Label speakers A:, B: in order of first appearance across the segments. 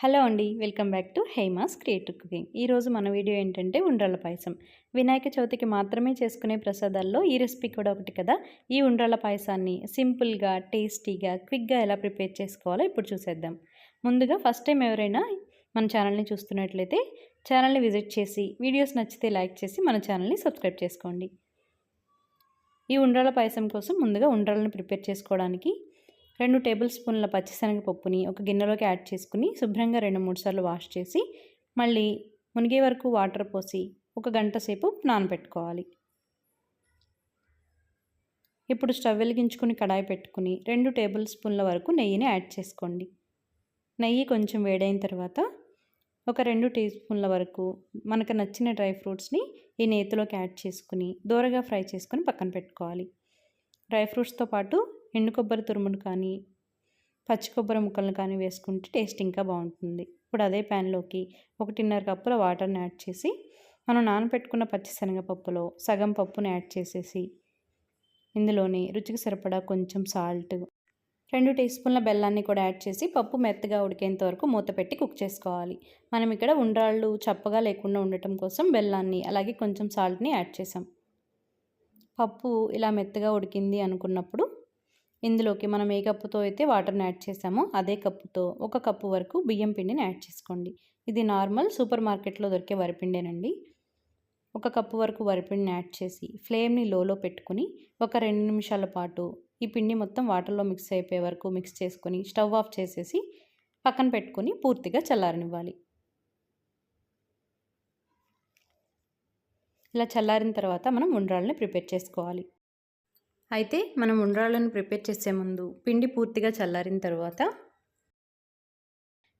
A: Hello అండి welcome back to Hema's creative cooking. ఈరోజు మన వీడియో ఏంటంటే ఉండ్రల పాయసం. వినాయక చవితికి మాత్రమే చేసుకునే ప్రసాదాల్లో ఈ రెసిపీ కూడా ఒకటి కదా? ఈ ఉండ్రల పాయసాన్ని సింపుల్గా టేస్టీగా క్విక్గా ఎలా ప్రిపేర్ చేసుకోవాలో ఇప్పుడు చూసేద్దాం. ముందుగా ఫస్ట్ టైం ఎవరైనా మన ఛానల్ని చూస్తున్నట్లయితే ఛానల్ని విజిట్ చేసి వీడియోస్ నచ్చితే లైక్ చేసి మన ఛానల్ని సబ్స్క్రైబ్ చేసుకోండి. ఈ ఉండ్రల పాయసం కోసం ముందుగా ఉండ్రాళ్ళని ప్రిపేర్ చేసుకోవడానికి రెండు టేబుల్ స్పూన్ల పచ్చిశనగపప్పుని ఒక గిన్నెలోకి యాడ్ చేసుకుని శుభ్రంగా రెండు మూడు సార్లు వాష్ చేసి మళ్ళీ మునిగే వరకు వాటర్ పోసి ఒక గంట సేపు నానబెట్టుకోవాలి. ఇప్పుడు స్టవ్ వెలిగించుకుని కడాయి పెట్టుకుని రెండు టేబుల్ స్పూన్ల వరకు నెయ్యిని యాడ్ చేసుకోండి. నెయ్యి కొంచెం వేడైన తర్వాత ఒక రెండు టీ స్పూన్ల వరకు మనకు నచ్చిన డ్రై ఫ్రూట్స్ని ఈ నేతిలోకి యాడ్ చేసుకుని దూరగా ఫ్రై చేసుకొని పక్కన పెట్టుకోవాలి. డ్రై ఫ్రూట్స్తో పాటు ఎండు కొబ్బరి తురుమును కానీ పచ్చి కొబ్బరి ముక్కలను కానీ వేసుకుంటే టేస్ట్ ఇంకా బాగుంటుంది. ఇప్పుడు అదే ప్యాన్లోకి ఒకటిన్నర కప్పుల వాటర్ని యాడ్ చేసి మనం నానబెట్టుకున్న పచ్చిశనగపప్పులో సగం పప్పుని యాడ్ చేసేసి ఇందులోని రుచికి సరిపడా కొంచెం సాల్ట్ రెండు టీ స్పూన్ల బెల్లాన్ని కూడా యాడ్ చేసి పప్పు మెత్తగా ఉడికేంత వరకు మూత పెట్టి కుక్ చేసుకోవాలి. మనం ఇక్కడ ఉండ్రాళ్ళు చప్పగా లేకుండా ఉండటం కోసం బెల్లాన్ని అలాగే కొంచెం సాల్ట్ని యాడ్ చేసాం పప్పు ఇలా మెత్తగా ఉడికింది అనుకున్నప్పుడు ఇందులోకి మనం ఏ కప్పుతో అయితే వాటర్ని యాడ్ చేసామో అదే కప్పుతో ఒక కప్పు వరకు బియ్యం పిండిని యాడ్ చేసుకోండి. ఇది నార్మల్ సూపర్ మార్కెట్లో దొరికే వరిపిండేనండి. ఒక కప్పు వరకు వరిపిండిని యాడ్ చేసి ఫ్లేమ్ని లోలో పెట్టుకుని ఒక రెండు నిమిషాల పాటు ఈ పిండి మొత్తం వాటర్లో మిక్స్ అయిపోయే వరకు మిక్స్ చేసుకొని స్టవ్ ఆఫ్ చేసేసి పక్కన పెట్టుకొని పూర్తిగా చల్లారనివ్వాలి. ఇలా చల్లారిన తర్వాత మనం ఉండ్రాళ్ళని ప్రిపేర్ చేసుకోవాలి. అయితే మనం ఉండ్రాళ్ళను ప్రిపేర్ చేసే ముందు పిండి పూర్తిగా చల్లారిన తర్వాత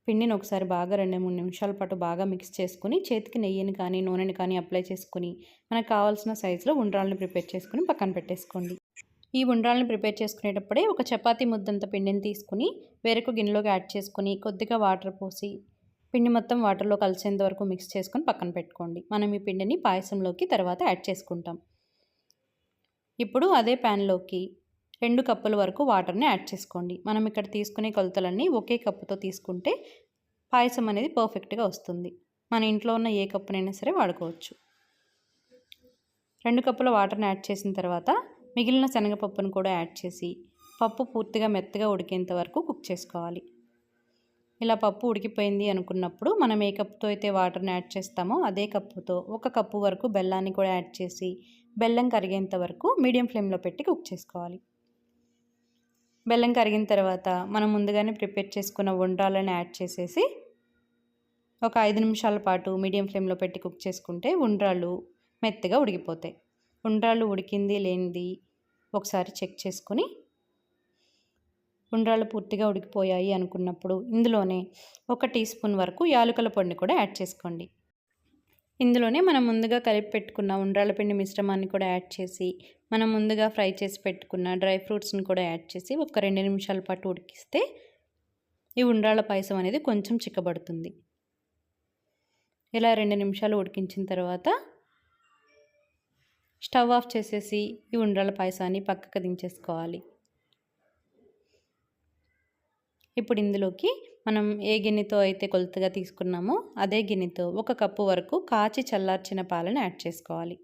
A: పిండిని ఒకసారి బాగా రెండు మూడు నిమిషాల పాటు బాగా మిక్స్ చేసుకుని చేతికి నెయ్యిని కానీ నూనెని కానీ అప్లై చేసుకుని మనకు కావాల్సిన సైజులో ఉండ్రాళ్ళని ప్రిపేర్ చేసుకుని పక్కన పెట్టేసుకోండి. ఈ ఉండ్రాలను ప్రిపేర్ చేసుకునేటప్పుడే ఒక చపాతి ముద్దంత పిండిని తీసుకుని వేరొక గిన్నెలోకి యాడ్ చేసుకుని కొద్దిగా వాటర్ పోసి పిండి మొత్తం వాటర్లో కలిసేంత వరకు మిక్స్ చేసుకొని పక్కన పెట్టుకోండి. మనం ఈ పిండిని పాయసంలోకి తర్వాత యాడ్ చేసుకుంటాం. ఇప్పుడు అదే ప్యాన్లోకి రెండు కప్పుల వరకు వాటర్ని యాడ్ చేసుకోండి. మనం ఇక్కడ తీసుకునే కొలతలన్నీ ఒకే కప్పుతో తీసుకుంటే పాయసం అనేది పర్ఫెక్ట్గా వస్తుంది. మన ఇంట్లో ఉన్న ఏ కప్పునైనా సరే వాడుకోవచ్చు. రెండు కప్పుల వాటర్ని యాడ్ చేసిన తర్వాత మిగిలిన శనగపప్పును కూడా యాడ్ చేసి పప్పు పూర్తిగా మెత్తగా ఉడికేంత వరకు కుక్ చేసుకోవాలి. ఇలా పప్పు ఉడికిపోయింది అనుకున్నప్పుడు మనం ఏ కప్పుతో అయితే వాటర్ని యాడ్ చేస్తామో అదే కప్పుతో ఒక కప్పు వరకు బెల్లాన్ని కూడా యాడ్ చేసి బెల్లం కరిగేంత వరకు మీడియం ఫ్లేమ్లో పెట్టి కుక్ చేసుకోవాలి. బెల్లం కరిగిన తర్వాత మనం ముందుగానే ప్రిపేర్ చేసుకున్న ఉండ్రాలను యాడ్ చేసేసి ఒక ఐదు నిమిషాల పాటు మీడియం ఫ్లేమ్లో పెట్టి కుక్ చేసుకుంటే ఉండ్రాళ్ళు మెత్తగా ఉడికిపోతాయి. ఉండ్రాళ్ళు ఉడికింది లేనిది ఒకసారి చెక్ చేసుకుని ఉండ్రాళ్ళు పూర్తిగా ఉడికిపోయాయి అనుకున్నప్పుడు ఇందులోనే ఒక టీ స్పూన్ వరకు యాలకుల పొడిని కూడా యాడ్ చేసుకోండి. ఇందులోనే మనం ముందుగా కలిపి పెట్టుకున్న ఉండ్రాల పిండి మిశ్రమాన్ని కూడా యాడ్ చేసి మనం ముందుగా ఫ్రై చేసి పెట్టుకున్న డ్రై ఫ్రూట్స్ని కూడా యాడ్ చేసి ఒక రెండు నిమిషాల పాటు ఉడికిస్తే ఈ ఉండ్రాల పాయసం అనేది కొంచెం చిక్కబడుతుంది. ఇలా రెండు నిమిషాలు ఉడికించిన తర్వాత స్టవ్ ఆఫ్ చేసేసి ఈ ఉండ్రాల పాయసాన్ని పక్కకు దించేసుకోవాలి. ఇప్పుడు ఇందులోకి మనం ఏ గిన్నెతో అయితే కొలతగా తీసుకున్నామో అదే గిన్నెతో ఒక కప్పు వరకు కాచి చల్లార్చిన పాలను యాడ్ చేసుకోవాలి.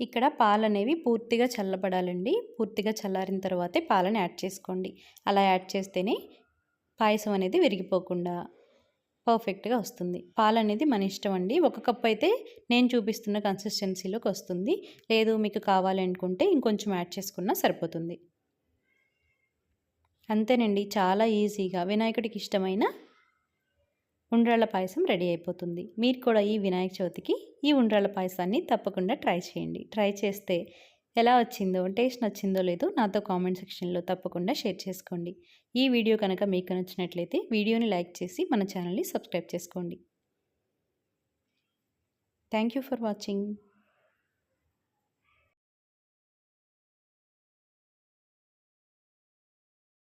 A: ఇక్కడ పాలు అనేవి పూర్తిగా చల్లబడాలండి. పూర్తిగా చల్లారిన తర్వాతే పాలను యాడ్ చేసుకోండి. అలా యాడ్ చేస్తేనే పాయసం అనేది విరిగిపోకుండా పర్ఫెక్ట్గా వస్తుంది. పాలు అనేది మన ఇష్టం అండి. ఒక కప్ అయితే నేను చూపిస్తున్న కన్సిస్టెన్సీలోకి వస్తుంది. లేదు మీకు కావాలనుకుంటే ఇంకొంచెం యాడ్ చేసుకున్నా సరిపోతుంది. అంతేనండి. చాలా ఈజీగా వినాయకుడికి ఇష్టమైన ఉండ్రాళ్ళ పాయసం రెడీ అయిపోతుంది. మీరు కూడా ఈ వినాయక చవితికి ఈ ఉండ్రాళ్ళ పాయసాన్ని తప్పకుండా ట్రై చేయండి. ట్రై చేస్తే ఎలా వచ్చిందో టేస్ట్ నచ్చిందో లేదో నాతో కామెంట్ సెక్షన్లో తప్పకుండా షేర్ చేసుకోండి. ఈ వీడియో కనుక మీకు నచ్చినట్లయితే వీడియోని లైక్ చేసి మన ఛానల్ని సబ్స్క్రైబ్ చేసుకోండి. Thank you for watching.